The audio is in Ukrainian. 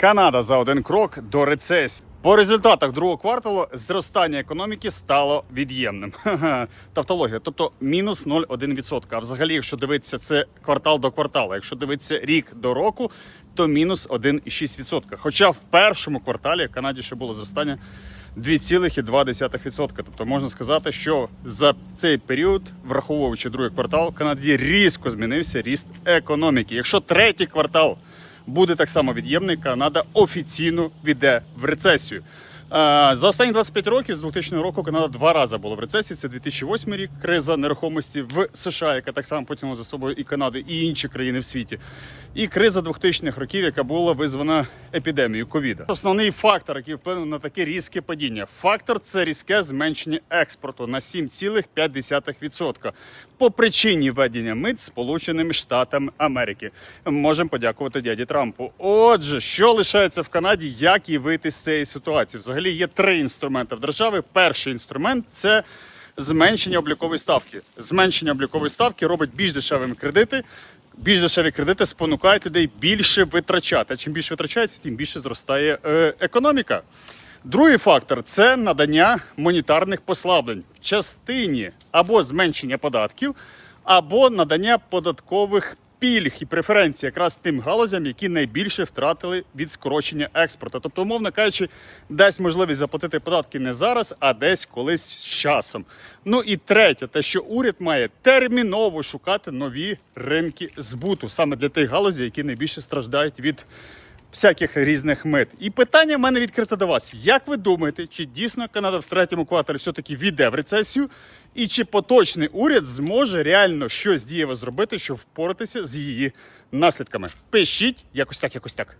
Канада за один крок до рецесії. По результатах другого кварталу зростання економіки стало від'ємним. Тавтологія, тобто мінус 0,1%. А взагалі, якщо дивитися це квартал до кварталу, якщо дивитися рік до року, то мінус 1,6%. Хоча в першому кварталі в Канаді ще було зростання 2,2%. Тобто можна сказати, що за цей період, враховуючи другий квартал, в Канаді різко змінився ріст економіки. Якщо третій квартал буде так само від'ємний, Канада офіційно війде в рецесію. Е, За останні 25 років з 2000 року Канада два рази була в рецесії. Це 2008 рік, криза нерухомості в США, яка так само потягнула за собою і Канаду, і інші країни в світі. І криза 2000-х років, яка була визвана епідемією ковіда. Основний фактор, який вплинув на таке різке падіння. Фактор це різке зменшення експорту на 7,5% по причині введення мит Сполученими Штатами Америки. Можемо подякувати дяді Трампу. Отже, що лишається в Канаді, як і вийти з цієї ситуації? Взагалі є три інструменти в держави. Перший інструмент це зменшення облікової ставки. Зменшення облікової ставки робить більш дешевими кредити. Більш дешеві кредити спонукають людей більше витрачати. А чим більше витрачається, тим більше зростає е, економіка. Другий фактор це надання монетарних послаблень в частині або зменшення податків, або надання податкових пільг і преференцій якраз тим галузям, які найбільше втратили від скорочення експорту. Тобто, умовно кажучи, дасть можливість заплатити податки не зараз, а десь колись з часом. Ну і третє, те, що уряд має терміново шукати нові ринки збуту саме для тих галузей, які найбільше страждають від всяких різних мит. І питання в мене відкрите до вас. Як ви думаєте, чи дійсно Канада в третьому кварталі все-таки війде в рецесію? І чи поточний уряд зможе реально щось дієве зробити, щоб впоратися з її наслідками? Пишіть якось так, якось так.